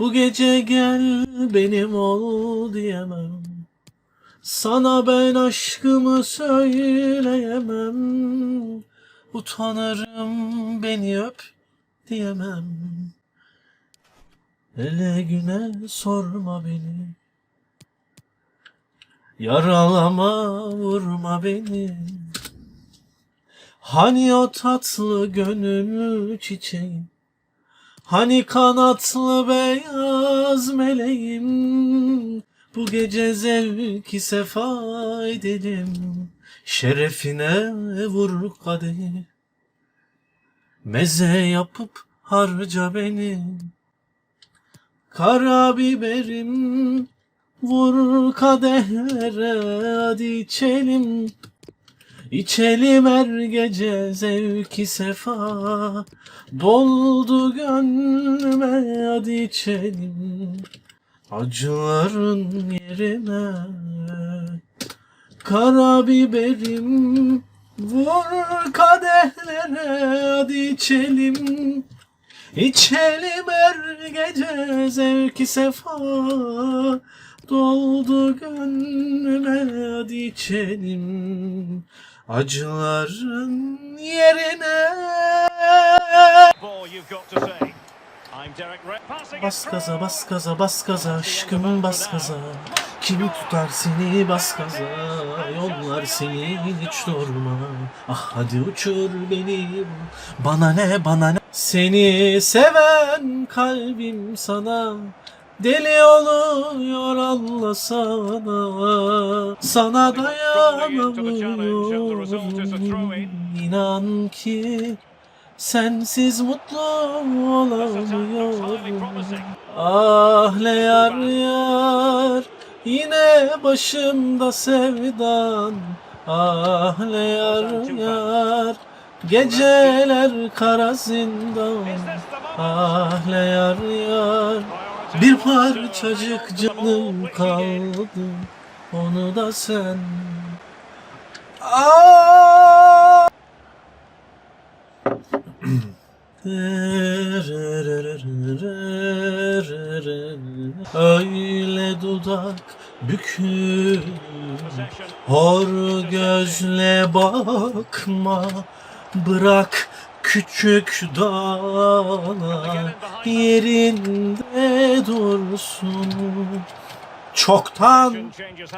Bu gece gel benim ol diyemem. Sana ben aşkımı söyleyemem. Utanırım beni öp diyemem. Ele güne sorma beni. Yaralama vurma beni. Hani o tatlı gönül çiçeğim. Hani kanatlı beyaz meleğim. Bu gece zevki sefa edelim. Şerefine vur kadehi. Meze yapıp harca beni. Kara biberim vur kadehlere hadi içelim. İçelim her gece zevki sefa. Doldu gönlüme hadi içelim Acıların yerine. Kara biberim Vur kadehlere hadi içelim. İçelim her gece zevki sefa. Doldu gönlüme hadi içelim Acıların yerine. Bas gaza bas gaza bas gaza. Aşkım bas gaza. Kim tutar seni bas gaza. Yollar seni hiç durma. Ah hadi uçur beni. Bana ne bana ne? Seni seven kalbim sana Deli oluyor Allah sana. Sana dayanamıyorum İnan ki Sensiz mutlu olamıyorum. Ah ne yar yar Yine başımda sevdan. Ah ne yar yar Geceler kara zindan. Ah ne yar yar Bir parçacık canım kaldı Onu da sen. Ah! Öyle dudak bükür Hor gözle bakma. Bırak küçük dağlar Yerinde dursun. Çoktan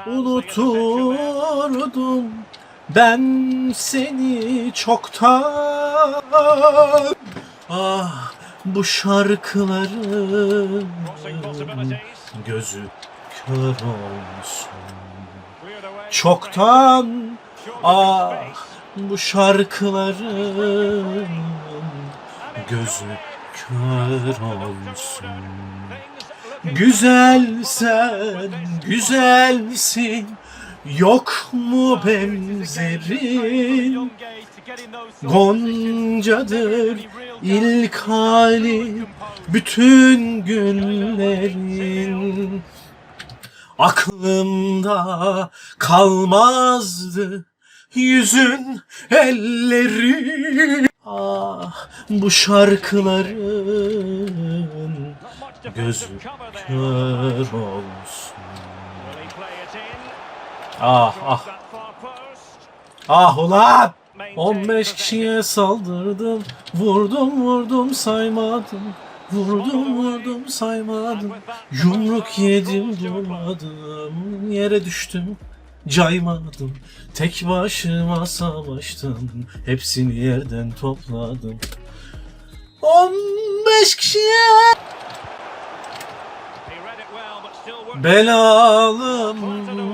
unuturdum ben seni çoktan. Ah bu şarkıların gözü kör olsun. Çoktan ah bu şarkıların gözü kör olsun. Güzel sen, güzelsin. Yok mu benzerin? Goncadır ilk hali Bütün günlerin. Aklımda kalmazdı Yüzün elleri Ah bu şarkıların gözü kör olsun. Ah ah. Ah ulan! 15 kişiye saldırdım. Vurdum vurdum saymadım. Vurdum vurdum saymadım. Yumruk yedim durmadım. Yere düştüm caymadım Tek başıma savaştım Hepsini yerden topladım. 15 kişiye Belalım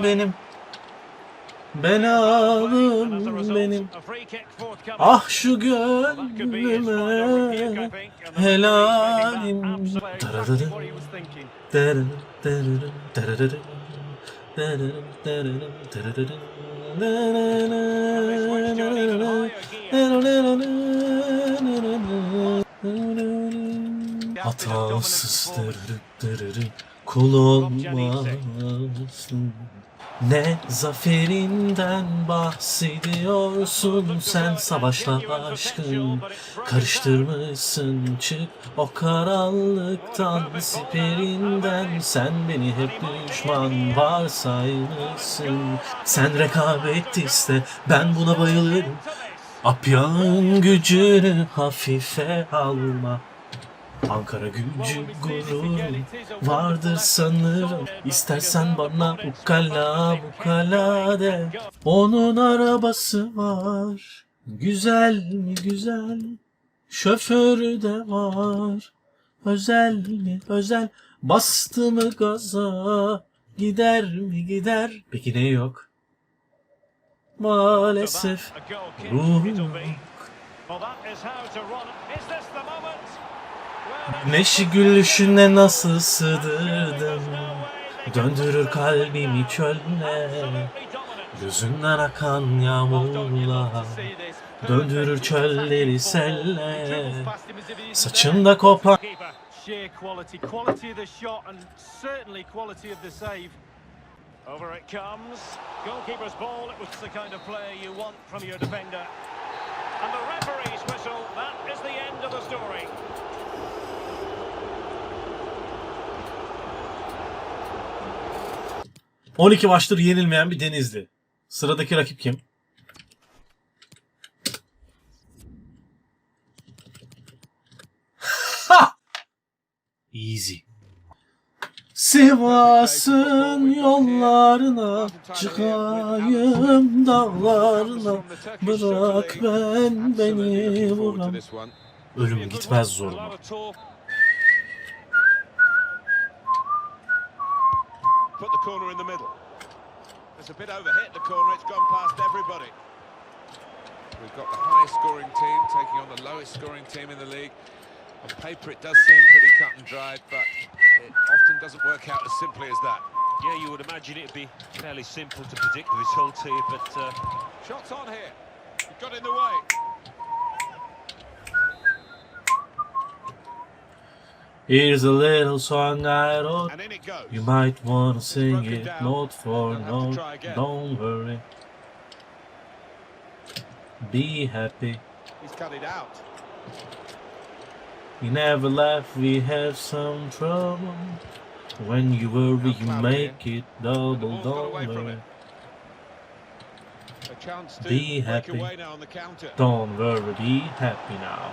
benim. Belalım benim. Ah şu gönlüme helalim. Dararara, dararara, dararara, dararara, dararara, dararara, dararara, dararara. Hatasız kul olmazsın Ne zaferinden bahsediyorsun sen? Savaşla aşkın Karıştırmışsın. Çık o karanlıktan siperinden. Sen beni hep düşman varsaymışsın. Sen rekabet iste ben buna bayılırım. Apyağın gücünü hafife alma Ankara gücü gurur vardır sanırım. İstersen bana ukala ukala de. Onun arabası var. Güzel mi güzel? Şoförü de var. Özel mi özel? Bastı mı gaza? Gider mi gider? Peki ne yok? Maalesef. Yok Güneşi gülüşüne nasıl sığdırdım Döndürür kalbimi çölle Gözünden akan yağmurla Döndürür çölleri selle Saçımda kopan. Over it comes. Goalkeeper's ball. It was the kind of player you want from your defender. And the referee's whistle. That is the end of the story. ...12 maçtır yenilmeyen bir Denizli. Sıradaki rakip kim? Easy. Sivas'ın yollarına çıkayım dağlarına bırak ben beni vuram. Ölüm gitmez zoruma. The corner in the middle. It's a bit overhit the corner, it's gone past everybody. We've got the highest scoring team taking on the lowest scoring team in the league. On paper, it does seem pretty cut and dried, but it often doesn't work out as simply as that. Yeah, you would imagine it'd be fairly simple to predict this whole team, but uh, Shots on here. He got in the way. Here's a little song I wrote. You might want to sing it, it note for note. Don't worry. Be happy. He's cut it out. You never laugh, we have some trouble. When you worry, you make it double, don't worry. Be happy. Don't worry, be happy now.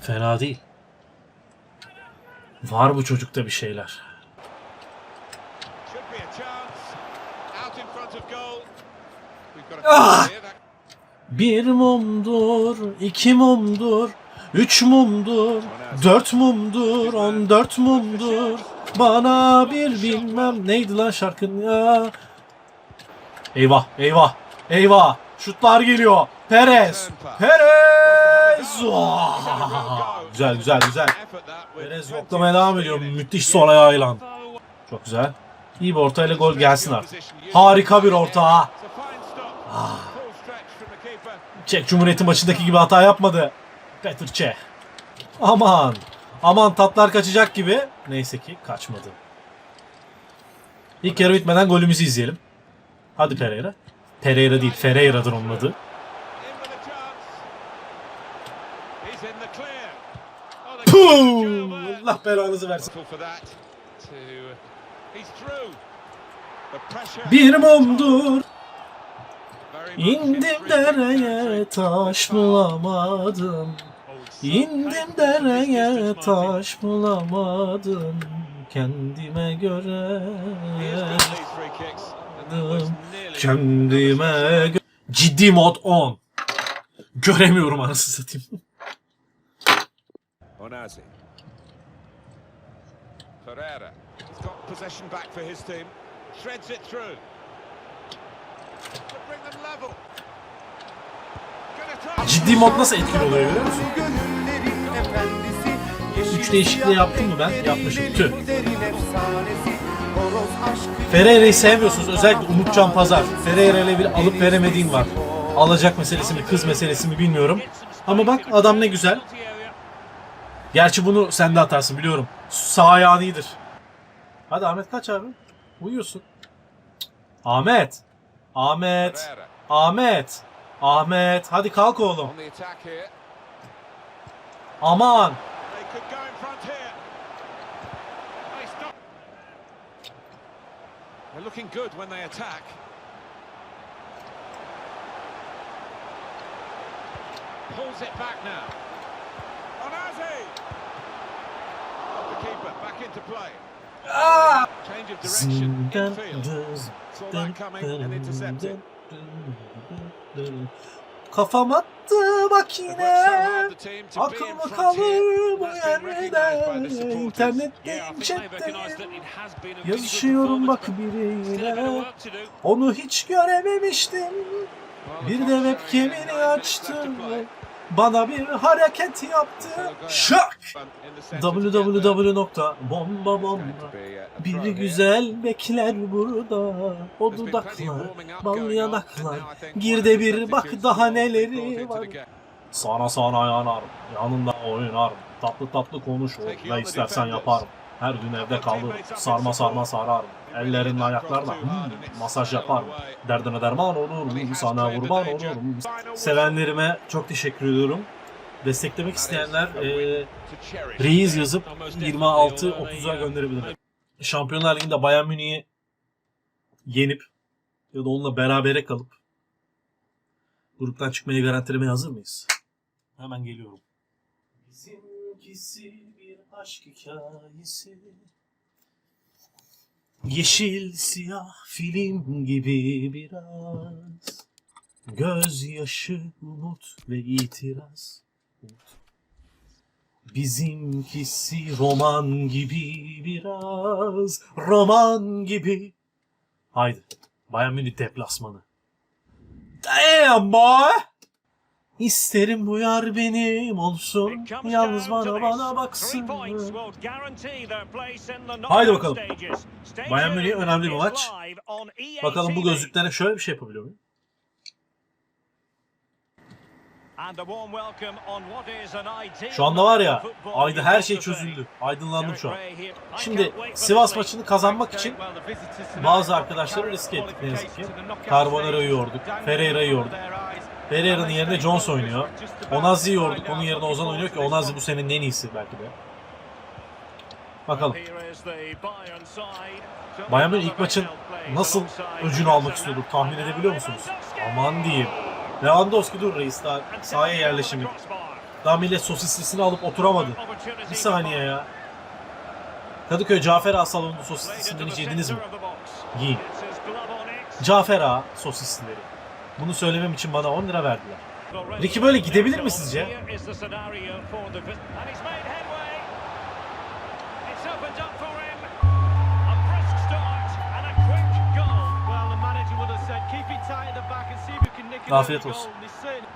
Fena değil. Var bu çocukta bir şeyler. Ah! Bir mumdur, iki mumdur, üç mumdur, dört mumdur, on dört mumdur. Bana bir bilmem neydi lan şarkın ya. Eyvah, eyvah, eyvah. Şutlar geliyor. Perez, Perez. Vah! Güzel, güzel, güzel. Perez yoklamaya devam ediyor. Müthiş sol ayağıyla. Çok güzel. İyi bir ortayla gol gelsin artık. Harika bir orta. It's a fine stop. Full stretch from the keeper. Çek Cumhuriyeti maçındaki gibi hata yapmadı. Petr Çeh. Aman. Aman tatlar kaçacak gibi. Neyse ki kaçmadı. İlk yarı bitmeden golümüzü izleyelim. Hadi Pereira. Pereira değil Ferreira'dır onun adı. Puh! Allah belanızı versin. Bir bomdur. İndim dereye taş bulamadım. İndim dereye taş bulamadım. Kendime göre baktım kendime Ciddi mod 10. Göremiyorum anasını satayım. Onazi. Ferreira. He's got possession back for his team. Shreds it through. Ciddi mod nasıl etkili oluyor biliyor musun? Üç değişikliği yaptım mı ben? Yapmışım. Tüh. Ferreira'yı sevmiyorsunuz. Özellikle Umutcan Pazar. Ferreira bir alıp veremediğim var. Alacak meselesi mi, kız meselesi mi bilmiyorum. Ama bak adam ne güzel. Gerçi bunu sen de atarsın biliyorum. Sağ ayağın iyidir. Hadi Ahmet kaç abi? Uyuyorsun. Ahmet. Ahmet. Ahmet. Ahmet. Hadi kalk oğlum. Aman. They're looking good when they attack. Pulls it back now. Onazi! The keeper back into play. Ah! Change of direction infield. Saw that coming and intercepted. Kafam attı bak yine. Aklıma kalır bu yerde. supporters. İnternette Yeah, I think they've recognised that chatteyim. it has been a really good Yazışıyorum bak biriyle. Onu hiç görememiştim. Bir de webcam'ini nine Bana bir hareket yaptı. Şak! In the centre to get there. www.bomba It's bomba. going to be a- a Bir güzel bekler burada. O dudaklar, bal yanaklar. Gir de bir bak daha neleri var. Sana sana yanar, yanında oynar. Tatlı tatlı konuş, ne istersen yaparım. Her gün evde kalır, sarma sarma sararım. Ellerinle ayaklarla hmm, masaj yaparım. Derdine derman olurum, sana kurban olurum. Sevenlerime çok teşekkür ediyorum. Desteklemek isteyenler cherish. Reis yazıp 26-30'a gönderebilir. Şampiyonlar Ligi'nde Bayern Münih'i yenip ya da onunla berabere kalıp gruptan çıkmayı garantilemeye hazır mıyız? Hemen geliyorum. Bizimkisi bir aşk hikayesi. Yeşil siyah film gibi biraz. Gözyaşı, umut ve itiraz. Bizimkisi roman gibi biraz, roman gibi. Haydi, Bayern Münih deplasmanı. Damn boy! İsterim bu yar benim olsun, yalnız bana bana baksın. Haydi bakalım. Bayern Münih önemli bir maç. EA Bakalım bu gözlüklerle şöyle bir şey yapabiliyor muyum? Şu anda var ya, ayda her şey çözüldü. Aydınlandım şu an. Şimdi Sivas maçını kazanmak için bazı arkadaşları riske ettik ne yazık ki. Carbonara'yı yorduk, Ferreira'yı yorduk. Ferreira'nın yerine Jones oynuyor. Onazi'yi yorduk, onun yerine Ozan oynuyor ki Onazi bu senenin en iyisi belki de. Bakalım. Bayern Münih ilk maçın nasıl öcünü almak istiyorduk tahmin edebiliyor musunuz? Aman diyeyim. Lewandowski dur reis daha sahaya yerleşimi. Daha millet sosislisini alıp oturamadı. Bir saniye ya. Kadıköy Cafer Ağa salonunda sosislisinden hiç yediniz mi? Yiyin. Cafer Ağa sosislileri. Bunu söylemem için bana 10 lira verdiler. Ricky böyle gidebilir mi sizce? Afiyet olsun.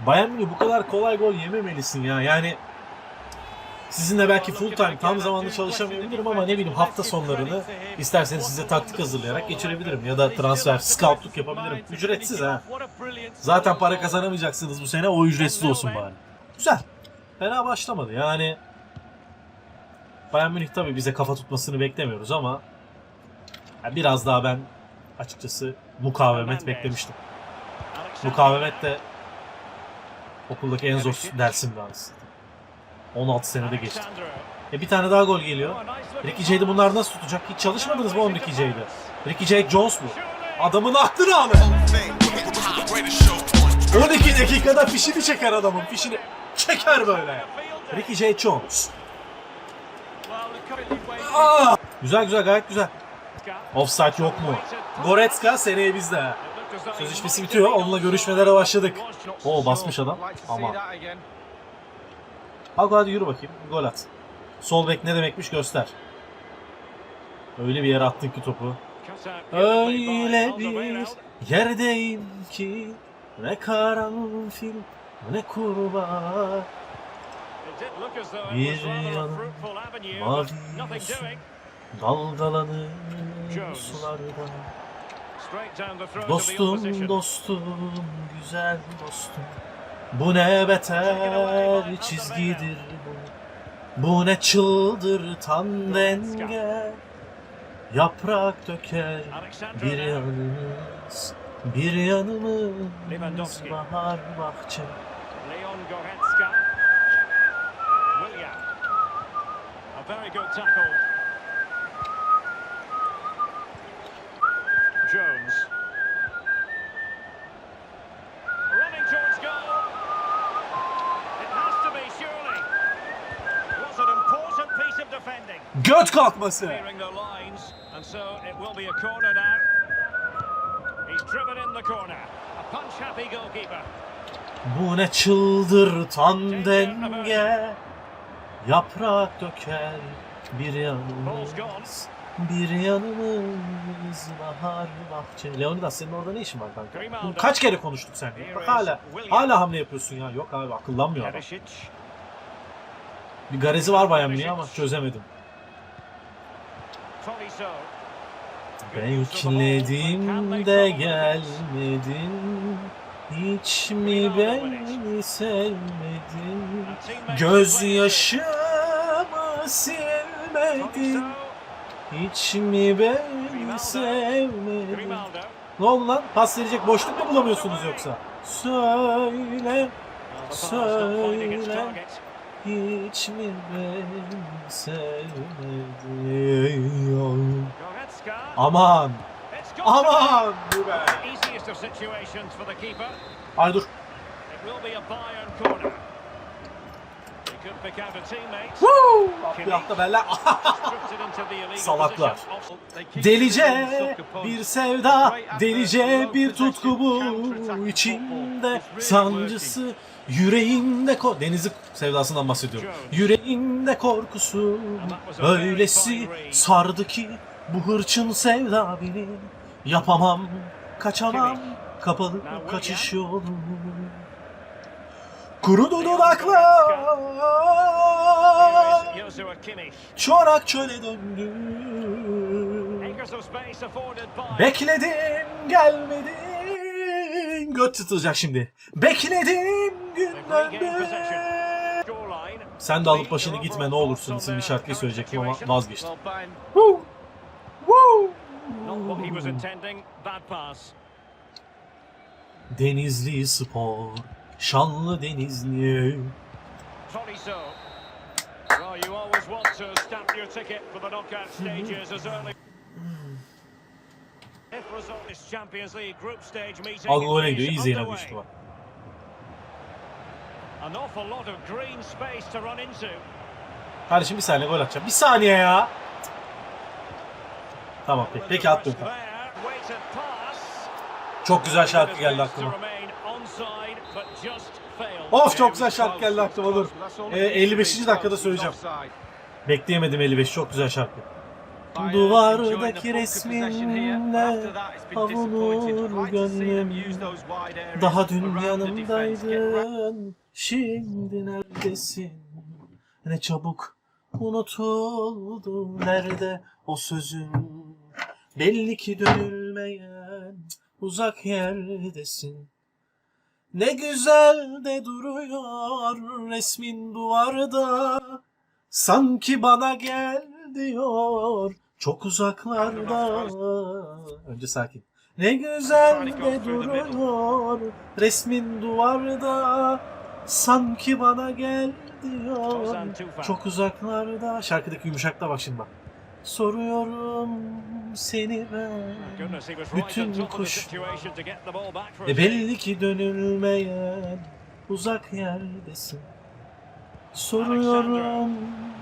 Bayern Münih bu kadar kolay gol yememelisin ya. Yani sizinle belki full time tam zamanlı çalışamayabilirim ama ne bileyim hafta sonlarını isterseniz size taktik hazırlayarak geçirebilirim. Ya da transfer, scoutluk yapabilirim. Ücretsiz ha. Zaten para kazanamayacaksınız bu sene o ücretsiz olsun bari. Güzel. Fena başlamadı yani. Bayern Münih tabii bize kafa tutmasını beklemiyoruz ama ya biraz daha ben açıkçası mukavemet beklemiştim. Mukavemet de okuldaki en zor dersimdi aslında. 16 senede geçti. E bir tane daha gol geliyor. Ricky J'de bunlar nasıl tutacak? Hiç çalışmadınız mı oğlum Ricky J'de? Ricky J. Jones mu? Adamın aklını alın. 12 dakikada fişini çeker adamın fişini. Çeker böyle. Ricky J. Jones. Aa! Güzel güzel gayet güzel. Offside yok mu? Goretzka seneye bizde. Sözleşmesi bitiyor. Onunla görüşmelere başladık. Oo basmış adam. Ama. Hadi hadi yürü bakayım. Gol at. Sol bek ne demekmiş göster. Öyle bir yere attın ki topu. Öyle bir yerdeyim ki ne karanfil ne kurbağa Bir yanım mavi dalgalanır sularda. Dostum dostum güzel dostum Bu ne beter çizgidir bu Bu ne çıldırtan denge Yaprak döker bir yanımız Bir yanımız bahar bahçe Leon Goretzka. William. A very good tackle. Jones. Running towards goal. It has to be, surely. Was an important piece of defending. Göt kalkması Clearing the lines, and so it will be a corner now. He's driven in the corner. A punch-happy goalkeeper. Bu ne çıldırtan denge Yaprak döker bir yanımız Bir yanımız bahar bahçe Leonidas senin orada ne işin var kanka? Bunu kaç kere konuştuk seninle? Bak hala hala hamle yapıyorsun ya. Yok abi akıllanmıyor adam. Bir garezi var Bayern Münih ama çözemedim. Bekledim de gelmedin Hiç mi beni sevmedin Gözyaşımı silmedin Hiç mi beni sevmedin. Ne oldu lan? Pas verecek boşluk mu bulamıyorsunuz yoksa? Söyle Söyle. Hiç mi beni sevmedin Goretzka. Aman. Aman bu be. Ay dur. Woo! Bir hafta illegal Salaklar. Delice bir sevda, delice bir tutku bu içinde sancısı, yüreğinde ko Denizli sevdasından bahsediyorum. Yüreğinde korkusu öylesi sardı ki bu hırçın sevda beni yapamam, kaçamam, kapalı kaçış yolu. Kurudu dudaklar, çorak çöle döndü. Bekledim gelmedin Göt tutulacak şimdi Bekledim Sen de alıp başını gitme ne olursun isimli şarkıyı söyleyecektim ama vazgeçtim. Woo! Woo! Denizli Spor Şanlı Denizli. Algol'a is gidiyor iyi Zeynep underway. büyük Kardeşim bir saniye gol atacağım. Bir saniye ya. Tamam peki, peki attım. Çok güzel şarkı geldi aklıma. Of çok güzel şarkı geldi aklıma. Dur. Ee, 55. dakikada söyleyeceğim. Bekleyemedim 55 çok güzel şarkı Duvardaki resminle avunur gönlüm. Daha dün yanımdaydın Şimdi neredesin? Ne çabuk unutuldu Nerede o sözün? Belli ki dönülmeyen Uzak yerdesin. Ne güzel de duruyor Resmin duvarda. Sanki bana gel diyor çok uzaklarda. Önce sakin. Ne güzel de duruyor resmin duvarda. Sanki bana gel diyor çok uzaklarda. Şarkıdaki yumuşakta bak şimdi bak. Soruyorum seni ben. Bütün kuş- E belli ki dönülmeyen uzak yerdesin. Soruyorum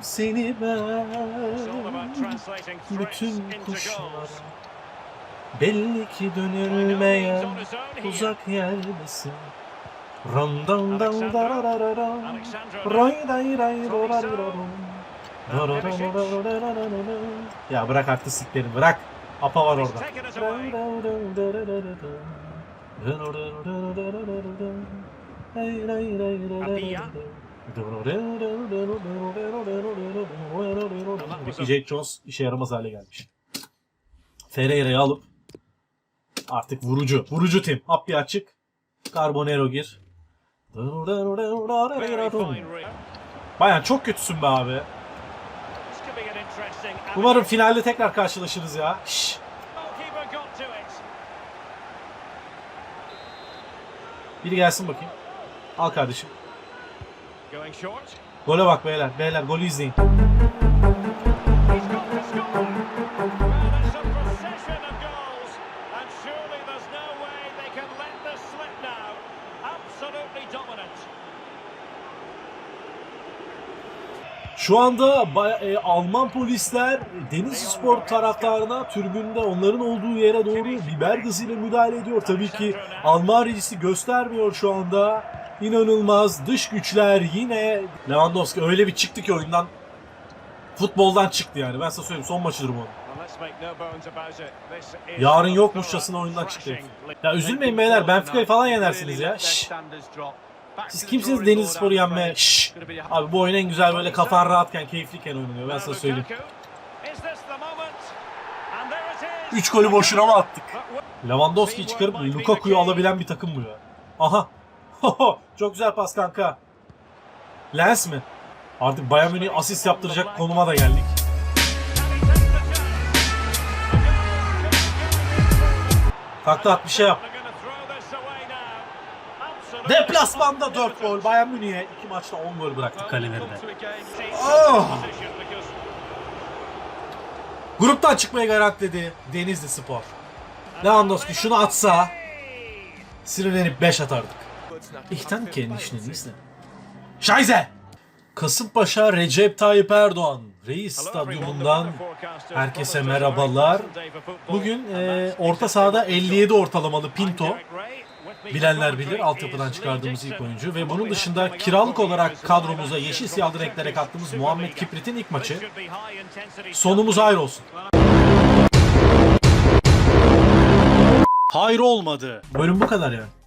seni ben bütün goals. Belli ki dönülmeyen uzak yerdesin. Ram dam dam darararam. Alexandro Ray day ray dorararam. Ya bırak artistlikleri bırak. Apa var orada. away. Ricky Jake Jones işe yaramaz hale gelmiş. Ferreira'yı alıp artık vurucu. Vurucu tim. Appi açık. Carbonero gir. Bayan çok kötüsün be abi. Umarım finalde tekrar karşılaşırız ya. İt. Biri gelsin bakayım. Al kardeşim. Gole bak beyler. Beyler golü izleyin. Şu anda e, Alman polisler Denizli Spor taraftarına tribünde onların olduğu yere doğru biber gazıyla müdahale ediyor. Tabii ki Alman rejisi göstermiyor şu anda. İnanılmaz dış güçler yine Lewandowski öyle bir çıktı ki oyundan futboldan çıktı yani. Ben size söyleyeyim son maçıdır bu. Yarın yokmuşçasına oyundan çıktı. Ya üzülmeyin beyler Benfica'yı falan yenersiniz ya. Şşş. Siz kimsiniz Denizli Spor'u yenmeye? Şşş. Abi bu oyun en güzel böyle kafan rahatken, keyifliyken oynanıyor. Ben size söyleyeyim. Lukaku. Is this the moment? And there it is. 3 golü boşuna mı attık? Lewandowski'yi çıkarıp Lukaku'yu alabilen bir takım bu ya. Aha. Çok güzel pas kanka. Lens mi? Artık Bayern Münih'e asist yaptıracak konuma da geldik. Takla at bir şey yap. Deplasmanda 4 gol. Bayern Münih'e 2 maçta 10 gol bıraktık kalelerine. Oh! Gruptan çıkmayı garantiledi Denizli Spor. Lewandowski şunu atsa sinirlenip 5 atardık. Ich danke nicht Denizli. Scheiße! Kasımpaşa Recep Tayyip Erdoğan Reis Stadyumundan herkese merhabalar. Bugün e, orta sahada 57 ortalamalı Pinto. Bilenler bilir altyapıdan çıkardığımız ilk oyuncu ve bunun dışında kiralık olarak kadromuza yeşil siyahlı renklere kattığımız Muhammed Kiprit'in ilk maçı. Sonumuz hayır olsun. Hayır olmadı. Bölüm bu kadar yani.